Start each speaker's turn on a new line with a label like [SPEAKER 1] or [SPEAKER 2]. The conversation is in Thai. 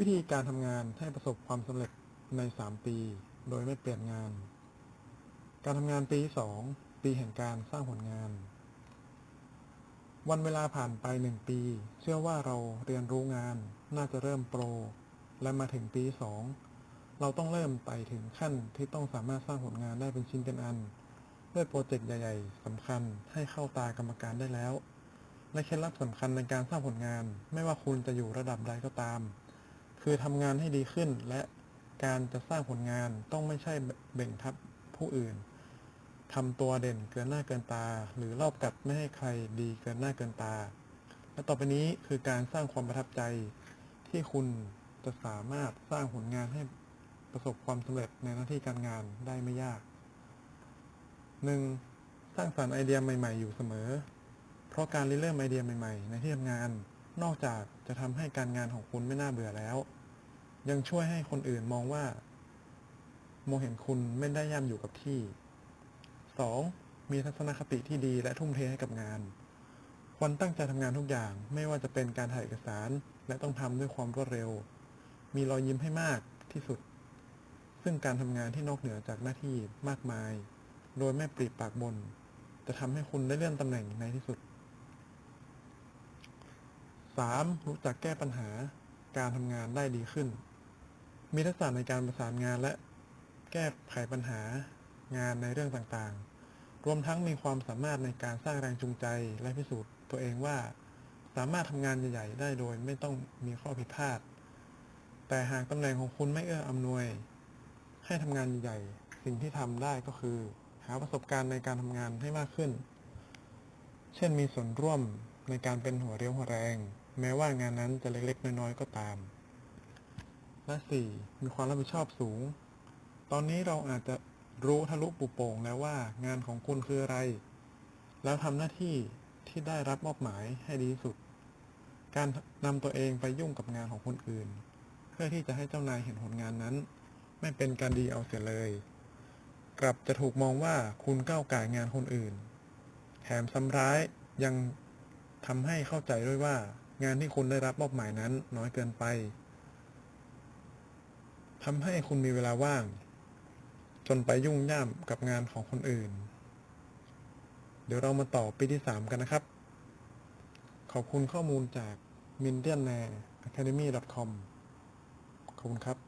[SPEAKER 1] วิธีการทำงานให้ประสบความสำเร็จใน 3 ปี โดยไม่เปลี่ยนงาน การทำงานปี 2 ปีแห่งการสร้างผลงาน วันเวลาผ่านไป 1 ปี เชื่อว่าเราเรียนรู้งานน่าจะเริ่มโปร และมาถึงปี 2 เราต้องเริ่มไต่ถึงขั้นที่ต้องสามารถสร้างผลงานได้เป็นชิ้นเป็นอัน ด้วยโปรเจกต์ใหญ่ ๆสำคัญให้เข้าตากรรมการได้แล้ว และเคล็ดลับสำคัญในการสร้างผลงาน ไม่ว่าคุณจะอยู่ระดับใดก็ตาม คือทำงานให้ดีขึ้น และการจะสร้างผลงานต้องไม่ใช่เบ่งทับผู้อื่นทำตัวเด่นเกินหน้าเกินตา หรือรอบกัดไม่ให้ใครดีเกินหน้าเกินตา และต่อไปนี้คือการสร้างความประทับใจที่คุณจะสามารถสร้างผลงานให้ประสบความสำเร็จในหน้าที่การงานได้ไม่ยาก 1. สร้างสรรค์ไอเดียใหม่ ๆ อยู่เสมอ เพราะการริเริ่มไอเดียใหม่ ๆ ในที่ทำงาน นอกจากจะทำให้การงานของคุณไม่น่าเบื่อแล้ว ยังช่วยให้คนอื่นมองว่ามองเห็นคุณไม่ได้ย่ำอยู่กับที่ 2. มีทัศนคติที่ดีและทุ่มเทให้กับงานควรตั้งใจทำงานทุกอย่างไม่ว่าจะเป็นการถ่ายเอกสาร และต้องทำด้วยความรวดเร็ว มีรอยยิ้มให้มากที่สุด ซึ่งการทำงานที่นอกเหนือจากหน้าที่มากมาย โดยไม่ปรีปากบน จะทำให้คุณได้เลื่อนตำแหน่งในที่สุด 3. รู้จักแก้ปัญหาการทำงานได้ดีขึ้น มีทักษะในการประสานงานและแก้ไขปัญหางานในเรื่องต่างๆ รวมทั้งมีความสามารถในการสร้างแรงจูงใจและพิสูจน์ตัวเองว่า สามารถทำงานใหญ่ๆ ได้โดยไม่ต้องมีข้อผิดพลาด แต่หากตำแหน่งของคุณไม่เอื้ออำนวย ให้ทำงานใหญ่ๆ สิ่งที่ทำได้ก็คือ หาประสบการณ์ในการทำงานให้มากขึ้น เช่นมีส่วนร่วมในการเป็นหัวเรี่ยวหัวแรง แม้ว่างานนั้นจะเล็กๆ น้อยๆ ก็ตาม และ 4. มีความรับผิดชอบสูง ตอนนี้เราอาจจะรู้ทะลุปุโป่งแล้วว่างานของคุณคืออะไร แล้วทำหน้าที่ที่ได้รับมอบหมายให้ดีที่สุด การนำตัวเองไปยุ่งกับงานของคนอื่น เพื่อที่จะให้เจ้านายเห็นผลงานนั้น ไม่เป็นการดีเอาเสียเลย กลับจะถูกมองว่าคุณก้าวไก่งานคนอื่น แถมซ้ำร้ายยังทำให้เข้าใจด้วยว่างานที่คุณได้รับมอบหมายนั้นน้อยเกินไป ทำให้คุณมีเวลาว่าง จนไปยุ่งย่ามกับงานของคนอื่น เดี๋ยวเรามาต่อปีที่ 3 กันนะครับ ขอบคุณข้อมูลจาก m i n d i a n a Academy com ขอบคุณครับ